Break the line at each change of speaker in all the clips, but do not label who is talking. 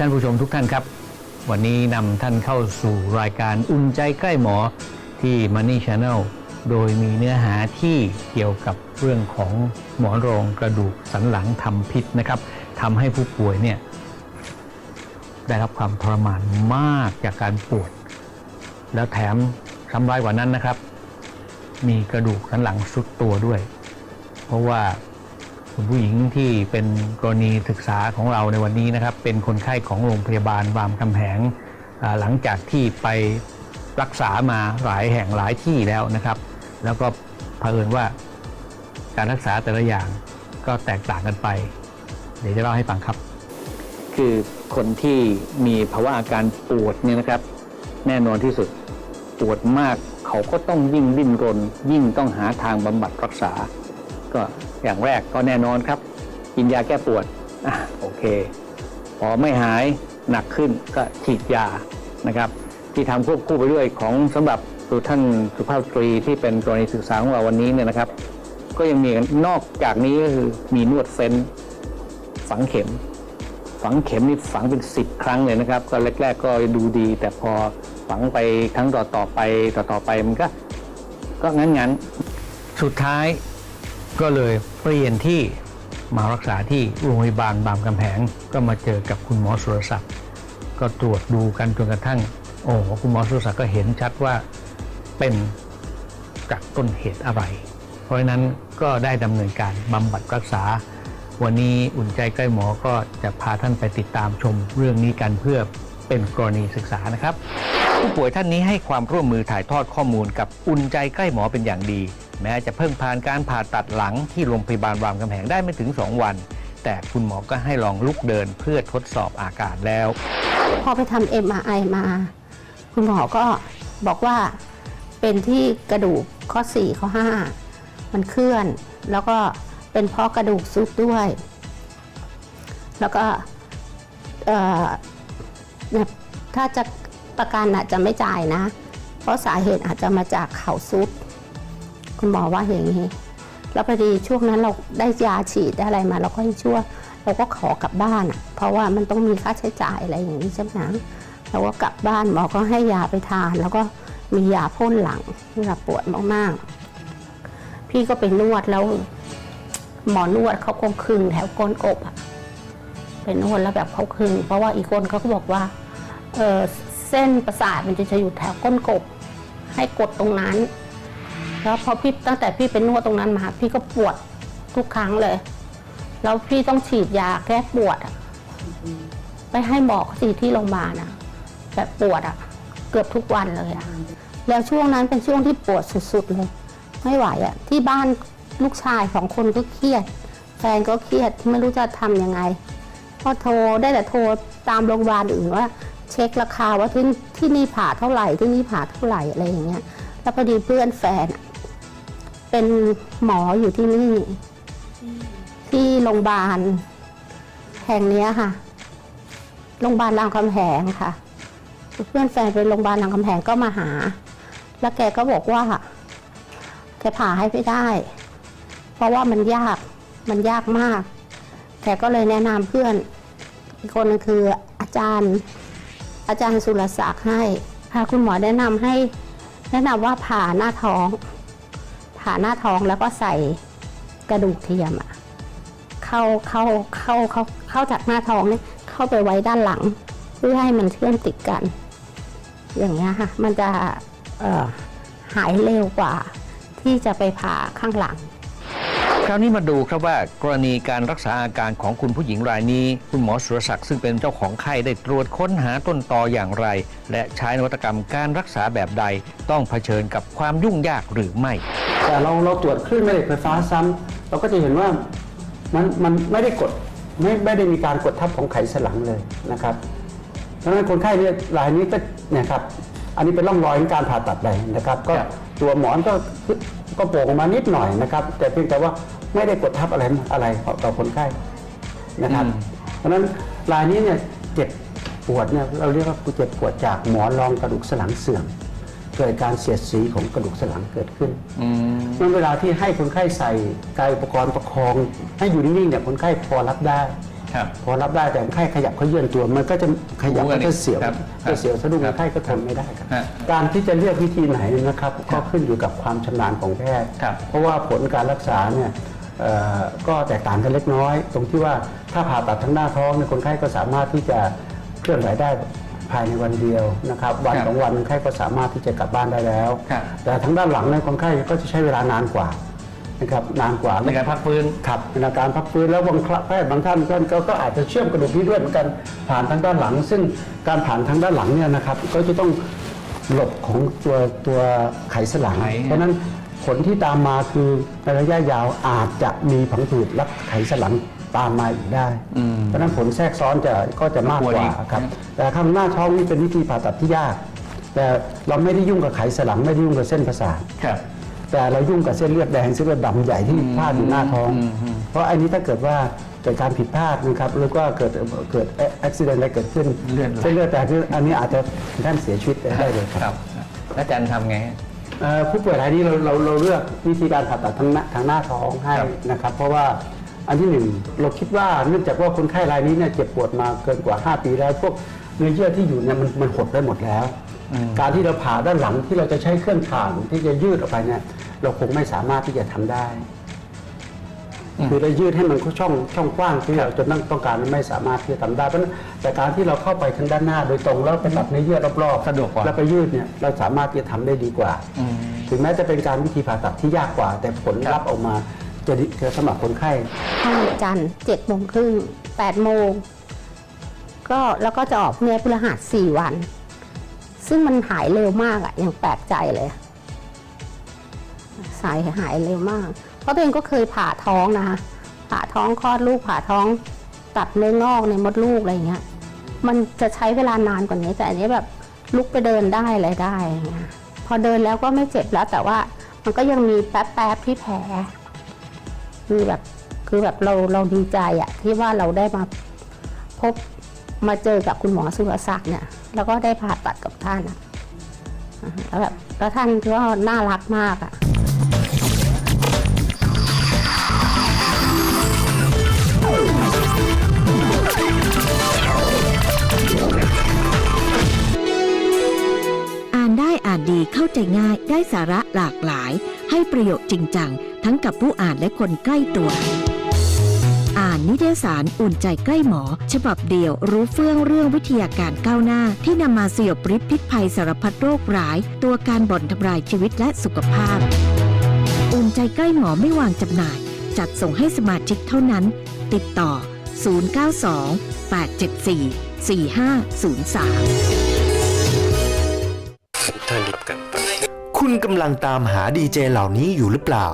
ท่านผู้ชมทุกท่านครับ วันนี้นำท่านเข้าสู่รายการอุ่นใจใกล้หมอที่ Money Channel โดยมีเนื้อหาที่เกี่ยวกับเรื่องของหมอนรองกระดูกสันหลังทำพิษนะครับทำให้ผู้ป่วยเนี่ยได้รับความทรมานมากจากการปวด แล้วแถมทำร้ายกว่านั้นนะครับ มีกระดูกสันหลังสุดตัวด้วย เพราะว่า คุณผู้หญิงที่เป็นกรณีศึกษาของเราในวันนี้นะครับ เป็นคนไข้ของโรงพยาบาลรามคำแหงหลังจากที่ไปรักษามาหลายแห่งหลายที่แล้วนะครับ แล้วก็เผอิญว่าการรักษาแต่ละอย่างก็แตกต่างกันไป เดี๋ยวจะเล่าให้ฟังครับ คือคนที่มีภาวะอาการปวดเนี่ยนะครับ แน่นอนที่สุดปวดมากเขาก็ต้องยิ่งดิ้นรนยิ่งต้องหาทางบำบัดรักษา ก็อย่างแรกก็แน่นอนครับ กินยาแก้ปวดอะโอเคพอไม่หายหนักขึ้นก็ฉีดยานะครับ ที่ทำควบคู่ไปด้วยของสำหรับตัวท่านสุภาพสตรีที่เป็นกรณีศึกษาของเราวันนี้เนี่ยนะครับ ก็ยังมีนอกจากนี้ก็คือมีนวดเฟ้นฝังเข็ม ฝังเข็มนี่ฝังเป็นสิบครั้งเลยนะครับ ก็แรก ๆ ก็ดูดี แต่พอฝังไปครั้งต่อๆไปต่อๆไปมันก็ ก็งั้นๆสุดท้าย ก็เลยเปลี่ยนที่มารักษาที่โรงพยาบาลบางกำแพงก็มาเจอกับคุณหมอสุรศักดิ์ก็ตรวจดูกันจนกระทั่ง โอ้คุณหมอสุรศักดิ์ก็เห็นชัดว่าเป็นจากต้นเหตุอะไร เพราะฉะนั้นก็ได้ดำเนินการบำบัดรักษา วันนี้อุ่นใจใกล้หมอก็จะพาท่านไปติดตามชมเรื่องนี้กันเพื่อเป็นกรณีศึกษานะครับ ผู้ป่วยท่านนี้ให้ความร่วมมือถ่ายทอดข้อมูลกับอุ่นใจใกล้หมอเป็นอย่างดี แม้จะเพิ่งผ่านการผ่าตัดหลังที่โรงพยาบาลรามคำแหงได้ไม่ถึง 2 วัน แต่คุณหมอก็ให้ลองลุกเดินเพื่อทดสอบอาการแล้ว
พอไปทำ MRI มา คุณหมอก็บอกว่าเป็นที่กระดูกข้อ 4 ข้อ 5 มันเคลื่อน แล้วก็เป็นเพราะกระดูกซุดด้วย แล้วก็เนี่ยถ้าจะ ประกันอาจจะไม่จ่ายนะ เพราะสาเหตุอาจจะมาจากเข่าซุดคุณหมอว่าอย่างนี้ แล้วพอดีช่วงนั้นเราได้ยาฉีดได้อะไรมาเราก็ชั่วเราก็ขอกลับบ้านอะเพราะว่ามันต้องมีค่าใช้จ่ายอะไรอย่างนี้ใช่ไหมเราก็กลับบ้านหมอก็ให้ยาไปทาน แล้วก็มียาพ่นหลังเวลาปวดมากๆ พี่ก็ไปนวดแล้ว หมอนวดเขาคงคึงแถวก้นกบอะไปนวดแล้วแบบเขาคึงเพราะว่าอีกคนเขาก็บอกว่าเออ เส้นประสาทมันจะจะอยู่แถวก้นกบ ให้กดตรงนั้น แล้วพอพี่ตั้งแต่พี่เป็นนวดตรงนั้นมา พี่ก็ปวดทุกครั้งเลย แล้วพี่ต้องฉีดยาแก้ปวดอะไปให้หมอสิที่โรงพยาบาลอะแบบปวดอะเกือบทุกวันเลยอะแล้วช่วงนั้นเป็นช่วงที่ปวดสุดๆเลยไม่ไหวอะที่บ้านลูกชายสองคนก็เครียด แฟนก็เครียดไม่รู้จะทำยังไง ก็โทรได้แต่โทรตามโรงพยาบาลอื่นว่า เช็คราคาว่าที่ที่นี่ผ่าเท่าไหร่ที่นี่ผ่าเท่าไหร่อะไรอย่างเงี้ย แล้วพอดีเพื่อนแฟน เป็นหมออยู่ที่นี่ ที่โรงพยาบาลแห่งเนี้ยค่ะโรงพยาบาลรามคำแหงค่ะ เพื่อนแฟนไปโรงพยาบาลรามคำแหงก็มาหา แล้วแกก็บอกว่าแกผ่าให้ไม่ได้ เพราะว่ามันยากมันยากมาก แกก็เลยแนะนำเพื่อนอีกคนนึงคืออาจารย์ อาจารย์สุรศักดิ์ให้ค่ะคุณหมอแนะนำให้ แนะนำว่าผ่าหน้าท้อง ผ่าหน้าท้องแล้วก็ใส่กระดูกเทียมอะเข้าเข้าเข้าเข้าเข้าจากหน้าท้องเนี่ยเข้าไปไว้ด้านหลัง เพื่อให้มันเชื่อมติดกัน อย่างเงี้ยค่ะ มันจะเอ่อหายเร็วกว่า ที่จะไปผ่าข้างหลัง
คราวนี้มาดูครับว่ากรณีการรักษาอาการของคุณผู้หญิงรายนี้ คุณหมอสุรศักดิ์ซึ่งเป็นเจ้าของไข้ได้ตรวจค้นหาต้นตออย่างไร และใช้นวัตกรรมการรักษาแบบใด ต้องเผชิญกับความยุ่งยากหรือไม่
แต่เราเราตรวจคลื่นแม่เหล็กไฟฟ้าซ้ำเราก็จะเห็นว่ามันมันไม่ได้กดไม่ไม่ได้มีการกดทับของไขสันหลังเลยนะครับดังนั้นคนไข้เนี่ยรายนี้ก็เนี่ยครับอันนี้เป็นร่องรอยของการผ่าตัดไปนะครับก็
ครับ
ตัวหมอนก็ก็โป่งออกมานิดหน่อยนะครับ แต่เพียงแต่ว่าไม่ได้กดทับอะไรอะไรต่อคนไข้นะครับ
อืม
เพราะฉะนั้นรายนี้เนี่ยเจ็บปวดเนี่ยเราเรียกว่าเจ็บปวดจากหมอนรองกระดูกสันหลังเสื่อมเกิดการเสียดสีของกระดูกสันหลังเกิดขึ้น
อืม
เมื่อเวลาที่ให้คนไข้ใส่กายอุปกรณ์ประคอง ให้อยู่นิ่งๆเนี่ยคนไข้พอรับได้
ครับ
พอรับได้แต่คนไข้ขยับเขาเยื่อนตัว มันก็จะขยับ
รู้กั
ก็
น
จะเสียว
ครับ
จะเสียวสะดุ้ง
ค
ครับนไข้ก็ทนไม่ได้ครับ
ฮะ
การที่จะเลือกวิธีไหนนะครับ
ครั
ก็
บ
ขึ้นอยู่กับความชำนาญของแพทย์
ครับ
เพราะว่าผลการรักษาเนี่ยเอ่อก็แตกต่างกันเล็กน้อย ตรงที่ว่าถ้าผ่าตัดทั้งหน้าท้องเนี่ยคนไข้ก็สามารถที่จะเคลื่อนไหวได้ภายในวันเดียวนะครับวัน
ครับ
สองวันคนไข้ก็สามารถที่จะกลับบ้านได้แล้ว
ครับ
แต่ทั้งด้านหลังเนี่ยคนไข้ก็จะใช้เวลานานกว่า นะครับนานกว่า
ในการพักฟื้น
ครับเป็นอาการพักฟื้นแล้วบางครั้งแพทย์บางท่านก็ก็ก็อาจจะเชื่อมกระดูกนี้ด้วยเหมือนกันผ่านทางด้านหลัง ซึ่งการผ่านทางด้านหลังเนี่ยนะครับก็จะต้องหลบของตัวตัวไขสันหลัง
ไข
เพราะฉะนั้นผลที่ตามมาคือในระยะยาวอาจจะมีผังผืดและไขสันหลังตามมาอีกได้
อืม
เพราะฉะนั้นผลแทรกซ้อนจะก็จะมากก
กลัว
ว่า
อีก
ครับ
นะ
แต่ข้างหน้าท้องนี่เป็นวิธีผ่าตัดที่ยาก แต่เราไม่ได้ยุ่งกับไขสันหลังไม่ได้ยุ่งกับเส้นประสาท
ครับ
แต่เรายุ่งกับเส้นเลือดแดงเส้นเลือดดำใหญ่ที่พาดอยู่หน้าท้อง
อืมอืม
เพราะอันนี้ถ้าเกิดว่าเกิดการผิดพลาดนะครับหรือว่าเกิดเกิดอุบิเหตุอะไรเกิดขึ้น
เลือดไหล
เส้นเลือดแดงที่อันนี้อาจจะถึงท่านเสียชีวิตได้เลยครับ
ครับแล้วอาจารย์ทำไง
เอ่อผู้ป่วยรายนี้เราเราเราเลือกวิธีการผ่าตัดทางหน้าทางหน้าท้องให้
ครับ
นะครับ เพราะว่าอันที่หนึ่งเราคิดว่าเนื่องจากว่าคนไข้รายนี้เนี่ยเจ็บปวดมาเกินกว่า 5 ปีแล้วพวกเนื้อเยื่อที่อยู่เนี่ยมันมันหดได้หมดแล้ว การที่เราผ่าด้านหลังที่เราจะใช้เครื่องถ่างที่จะยืดออกไปเนี่ย เราคงไม่สามารถที่จะทำได้ คือเรายืดให้มันช่องช่องกว้างที่เราจะต้องต้องการไม่สามารถที่จะทำได้เพราะฉะนั้นแต่การที่เราเข้าไปทางด้านหน้าโดยตรงแล้วไปตัดเนื้อเยื่อรอบๆ
สะดวกกว่า
แล้วไปยืดเนี่ยเราสามารถที่จะทำได้ดีกว่า
อืม
ถึงแม้จะเป็นการวิธีผ่าตัดที่ยากกว่า แต่ผล
ครับ
ลัพธ์ออกมาจะดีจะสำหรับคนไข้
ห้าจันทร์เจ็ดโมงครึ่งแปดโมงก็แล้วก็จะออกเนื้อพฤหัสสี่วัน ซึ่งมันหายเร็วมากอะยังแปลกใจเลย สายหายเร็วมาก เพราะตัวเองก็เคยผ่าท้องนะคะผ่าท้องคลอดลูกผ่าท้องตัดเนื้องอกในมดลูกอะไรเงี้ย มันจะใช้เวลานานกว่านี้ แต่อันนี้แบบลุกไปเดินได้อะไรได้เงี้ยพอเดินแล้วก็ไม่เจ็บแล้ว แต่ว่ามันก็ยังมีแป๊บๆที่แผลคือแบบคือแบบเราเราดีใจอะที่ว่าเราได้มาพบ มาเจอกับคุณหมอสุรศักดิ์เนี่ยแล้วก็ได้ผ่าตัดกับท่านอะอ่าแล้วแบบแล้วท่านก็น่ารักมากอะ
อ่านได้อ่านดีเข้าใจง่ายได้สาระหลากหลาย ให้ประโยชน์จริงจัง ทั้งกับผู้อ่านและคนใกล้ตัว อ่านนิตยสารอุ่นใจใกล้หมอ ฉบับเดียวรู้เฟื่องเรื่องวิทยาการก้าวหน้า ที่นำมาสยบริษพิษภัยสารพัดโรคร้าย ตัวการบ่อนทำลายชีวิตและสุขภาพ อุ่นใจใกล้หมอไม่วางจำหน่าย จัดส่งให้สมาชิกเท่านั้น ติดต่อ 092 874 4503
คุณกำลังตามหาดีเจเหล่านี้อยู่หรือเปล่า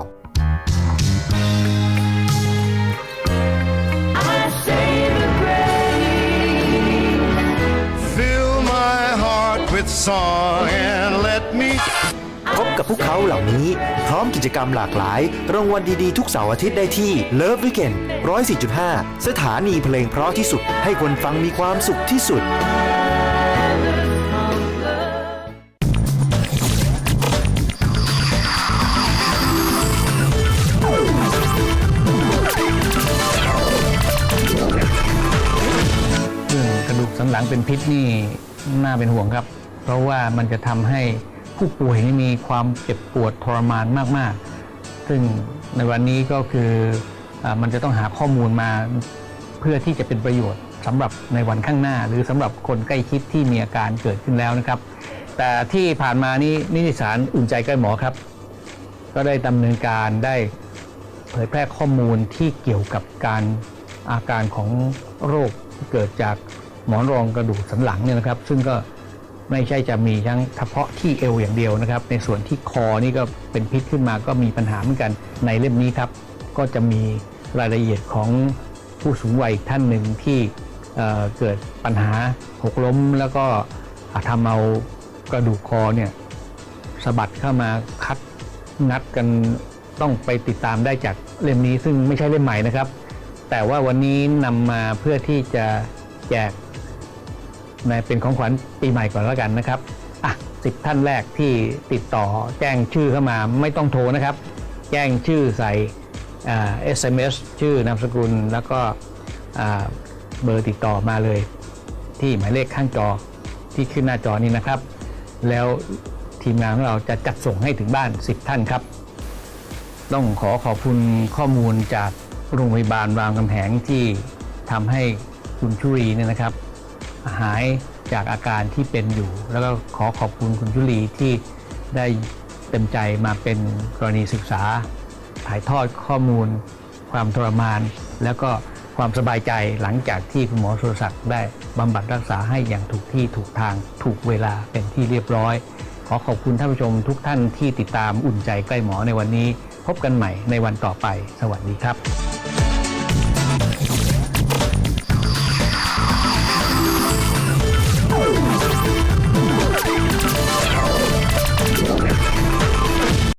song and let me
พบกับพวกเขาเหล่านี้ พร้อมกิจกรรมหลากหลาย รางวัลดี ๆ ทุกเสาร์อาทิตย์ได้ที่ Love Weekend 104.5 สถานีเพลงเพราะที่สุด ให้คนฟังมีความสุขที่สุด
เรื่องกระดูกสันหลังเป็นพิษนี่น่าเป็นห่วงครับ เพราะว่ามันจะทำให้ผู้ป่วยนี่มีความเจ็บปวดทรมานมาก ๆ ซึ่งในวันนี้ก็คืออมันจะต้องหาข้อมูลมาเพื่อที่จะเป็นประโยชน์สำหรับในวันข้างหน้า หรือสำหรับคนใกล้ชิดที่มีอาการเกิดขึ้นแล้วนะครับ แต่ที่ผ่านมานี้นิติสารอุ่นใจใกล้หมอครับ ก็ได้ดำเนินการได้เผยแพร่ข้อมูลที่เกี่ยวกับการอาการของโรคเกิดจากหมอนรองกระดูกสันหลังเนี่ยนะครับ ซึ่งก็ ไม่ใช่จะมีทั้งเฉพาะที่เอวอย่างเดียวนะครับ ในส่วนที่คอนี่ก็เป็นพิษขึ้นมาก็มีปัญหาเหมือนกันในเล่มนี้ครับ ก็จะมีรายละเอียดของผู้สูงวัยอีกท่านหนึ่งที่เเกิดปัญหาหกล้ม แล้วก็ทำเอากระดูกคอเนี่ยสะบัดเข้ามาคัดงัดกันต้องไปติดตามได้จากเล่มนี้ซึ่งไม่ใช่เล่มใหม่นะครับ แต่ว่าวันนี้นำมาเพื่อที่จะแจก ในเป็นของขวัญปีใหม่ก่อนแล้วกันนะครับอะสิบท่านแรกที่ติดต่อแจ้งชื่อเข้ามาไม่ต้องโทรนะครับ แจ้งชื่อใส่เอ่า SMS ชื่อนามสกุลแล้วก็เบอร์ติดต่อมาเลย ที่หมายเลขข้างจอที่ขึ้นหน้าจอนี้นะครับ แล้วทีมงานของเราจะจัดส่งให้ถึงบ้าน 10 ท่านครับ ต้องขอขอบคุณข้อมูลจากโรงพยาบาลรามคำแหงที่ทำให้คุณชุรีเนี่ยนะครับ หายจากอาการที่เป็นอยู่ แล้วก็ขอขอบคุณคุณชุลีที่ได้เต็มใจมาเป็นกรณีศึกษา ถ่ายทอดข้อมูล ความทรมาน แล้วก็ความสบายใจหลังจากที่คุณหมอสุรศักดิ์ได้บำบัดรักษาให้อย่างถูกที่ถูกทางถูกเวลาเป็นที่เรียบร้อย ขอขอบคุณท่านผู้ชมทุกท่านที่ติดตามอุ่นใจใกล้หมอในวันนี้ พบกันใหม่ในวันต่อไป สวัสดีครับ